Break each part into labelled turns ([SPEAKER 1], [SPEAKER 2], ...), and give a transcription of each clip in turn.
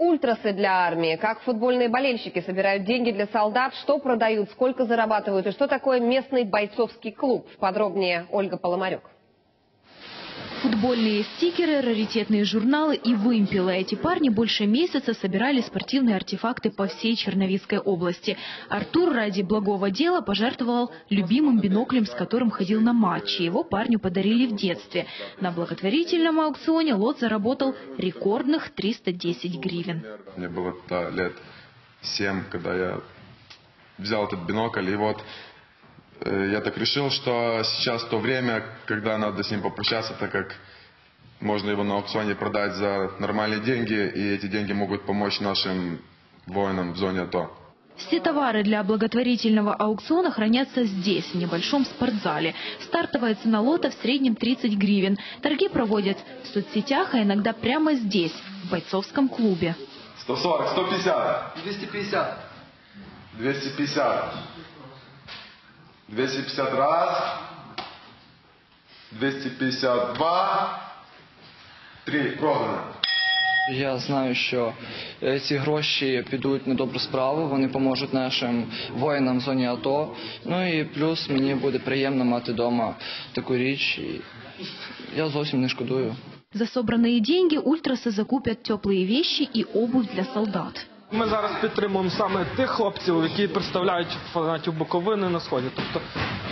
[SPEAKER 1] ультрасы для армии, как футбольные болельщики собирают деньги для солдат, что продают, сколько зарабатывают и что такое местный бойцовский клуб. Подробнее Ольга Поломарюк.
[SPEAKER 2] Футбольные стикеры, раритетные журналы и вымпелы. Эти парни больше месяца собирали спортивные артефакты по всей Черновицкой области. Артур ради благого дела пожертвовал любимым биноклем, с которым ходил на матчи. Его парню подарили в детстве. На благотворительном аукционе лот заработал рекордных 310 гривен.
[SPEAKER 3] Мне было лет 7, когда я взял этот бинокль, и вот я так решил, что сейчас то время, когда надо с ним попрощаться, так как можно его на аукционе продать за нормальные деньги, и эти деньги могут помочь нашим воинам в зоне АТО.
[SPEAKER 2] Все товары для благотворительного аукциона хранятся здесь, в небольшом спортзале. Стартовая цена лота в среднем 30 гривен. Торги проводят в соцсетях, а иногда прямо здесь, в бойцовском клубе.
[SPEAKER 3] 140, 150.
[SPEAKER 4] 250.
[SPEAKER 3] 250. 250 раз, 252, 3, продано.
[SPEAKER 4] Я знаю, що е, ці гроші підуть на добру справу, вони поможуть нашим воїнам в зоні АТО. Ну і плюс мені буде приємно мати вдома таку річ. І я зовсім не шкодую.
[SPEAKER 2] За собранные деньги ультрасы закупят теплые вещи и обувь для солдат.
[SPEAKER 5] Ми зараз підтримуємо саме тих хлопців, які представляють фанатів Буковини на сході. Тобто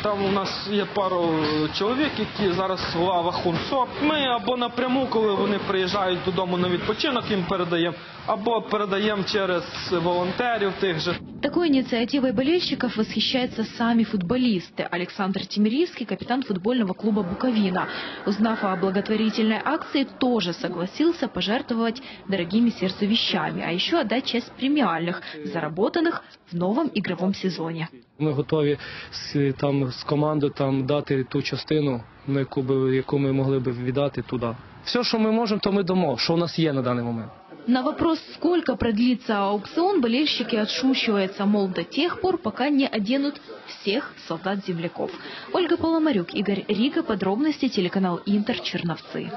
[SPEAKER 5] там у нас є пару чоловік, які зараз в лавах ХУНСОП. Ми або напряму, коли вони приїжджають додому на відпочинок, їм передаємо, або передаємо через волонтерів тих же.
[SPEAKER 2] Такой инициативой болельщиков восхищаются сами футболисты. Александр Тимиревский, капитан футбольного клуба «Буковина». Узнав о благотворительной акции, тоже согласился пожертвовать дорогими сердцу вещами, а еще отдать часть премиальных, заработанных в новом игровом сезоне.
[SPEAKER 6] Ми готові з, там, з командою там, дати ту частину, на яку, би, яку ми могли б віддати туди. Все, що ми можемо, то ми дамо, що у нас є на даний момент.
[SPEAKER 2] На вопрос, сколько продлится аукцион, болельщики отшучиваются, мол, до тех пор, пока не оденут всех солдат-земляков. Ольга Поломарюк, Игорь Рига, подробности, телеканал Интер, Черновцы.